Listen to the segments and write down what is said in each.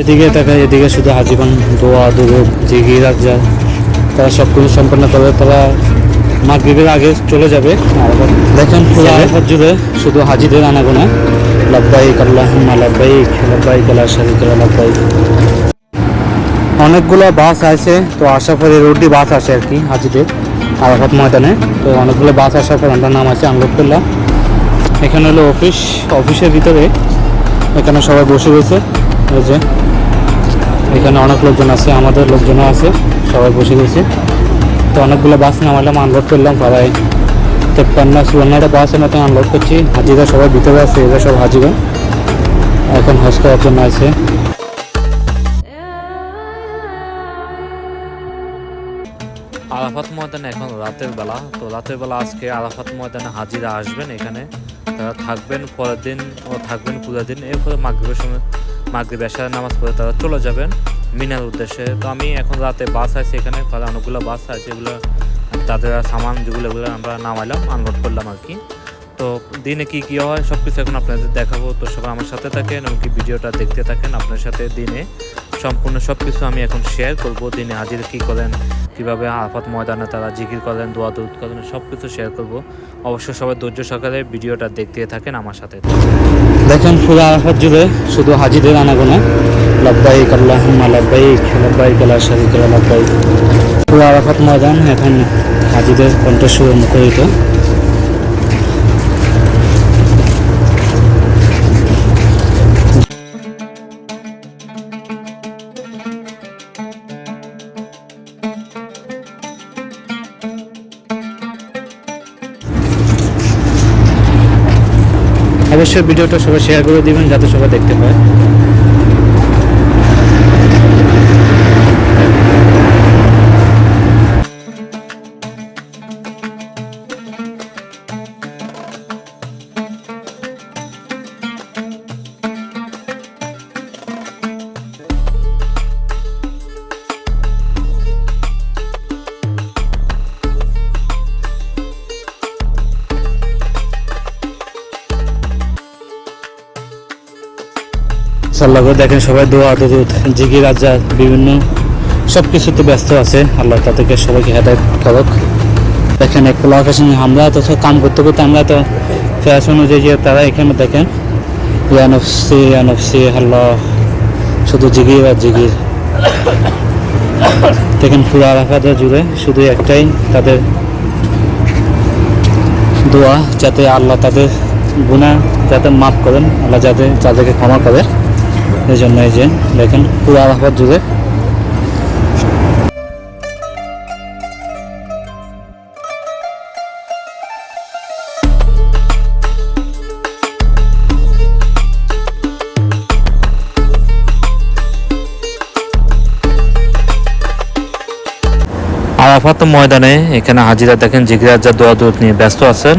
এদিকে তাকায় এদিকে শুধু হাজিবান দোয়া দুরুদ জিগির রাজা তারা সব কিছু সম্পন্ন করে তারা মাগরিবের আগে চলে যাবে। আর দেখেন পুরো আরাফাত জুড়ে শুধু হাজিদের আনাগোনা। লাব্বাইক আল্লাহুম্মা লাব্বাইক লাব্বাইক লা শারীকা লা লাব্বাইক। অনেকগুলো বাস আছে তো আসার পরে রোডটি বাস আসে আর কি হাজিদের আরাফাত ময়দানে। তো অনেকগুলো বাস আসার পর আমরা নাম আছে আনলোড করলাম এখানে হলো অফিস অফিসের ভিতরে এখানে সবাই বসে রয়েছে। এই যে এখানে অনেক লোকজন আছে, আমাদের লোকজনও আছে, সবাই বসে রয়েছে তো অনেকগুলো বাস নামালাম আনলোড করলাম, প্রায় তেপ্পান্ন, চুয়ান্নটা বাসের মতো আনলোড করছি। হাজিরা সবাই ভিতরে আছে, এরা সব হাজিরা। এখন হজ করার জন্য আছে। আরাফাত ময়দানে এখন রাতের বেলা। তো রাতের বেলা আজকে আরাফাত ময়দানে হাজিরা আসবেন এখানে। তারা থাকবেন পরের দিন, ও থাকবেন পুরো দিন, এরপরে মাগরীবের সময়। মাগরীব এশার নামাজ পড়ে তারা চলে যাবেন মিনার উদ্দেশ্যে। তো আমি এখন রাতে বাস আছে এখানে প্রায় অনেকগুলো বাস আছে, এগুলো তাদের সামান যেগুলো, এগুলো আমরা নামাইলাম আনলোড করলাম আর কি। তো দিনে কি কী হয় সব কিছু এখন আপনাদের দেখাবো। তো সবাই আমার সাথে থাকেন এবং কি ভিডিওটা দেখতে থাকেন আপনার সাথে দিনে। সম্পূর্ণ সব কিছু আমি এখন শেয়ার করব, দিনে হাজির কী করেন কীভাবে আফাত ময়দানে তারা জিকির করেন দোয়া দৌদ করেন সব কিছু শেয়ার করব। অবশ্যই সবাই ধৈর্য সকালে ভিডিওটা দেখতে থাকেন আমার সাথে। দেখেন, পুরো আরাফাত জুড়ে শুধু হাজিদের আনাগোনা। লাব্বাইক আল্লাহুম্মা লব্বাই লাব্বাইক লা শারীকা লা, লাব্বাইক। পুরো আরাফাত ময়দান এখন হাজিদের কণ্ঠস্বর মুখরিত। অবশ্যই ভিডিওটা সবাই শেয়ার করে দিবেন যাতে সবাই দেখতে পায়। সাল্লাহ করে দেখেন, সবাই দোয়া দুধ জিগি রাজা বিভিন্ন সব কিছুতে ব্যস্ত আছে। আল্লাহ তাদেরকে সবাইকে হেদায়ত করক। দেখেন, এক খোলা আকাশে আমরা তো কাম করতে করতে আমরা তো ফ্যাশন অনুযায়ী তারা এখানে দেখেন ইয়ানফসি ইয়ানফসি আল্লাহ, শুধু জিগির আর জিগির দেখেন, পুরো আরাফাতে জুড়ে শুধু একটাই তাদের দোয়া, যাতে আল্লাহ তাদের গুণা যাতে মাফ করেন, আল্লাহ যাতে তাদেরকে ক্ষমা করে। এই জন্য এই যে, দেখেন, পুরো আরাফাত জুড়ে আরাফাত ময়দানে এখানে হাজিরা দেখেন জিকির আজাদ দোয়া দৌদ নিয়ে ব্যস্ত আছেন।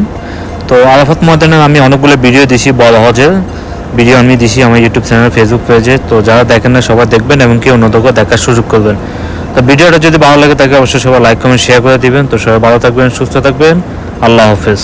তো আরাফাত ময়দানে আমি অনেকগুলো ভিডিও দিছি বড় হজের। ভিডিও আমি দিছি আমার ইউটিউব চ্যানেল ফেসবুক পেজে তো যারা দেখেন না, সবাই দেখবেন এবং কি অন্যদেরকেও দেখার সুযোগ করবেন। তো ভিডিওটা যদি ভালো লাগে, তাকে অবশ্যই সবাই লাইক কমেন্ট শেয়ার করে দিবেন। তো সবাই ভালো থাকবেন, সুস্থ থাকবেন। আল্লাহ হাফেজ।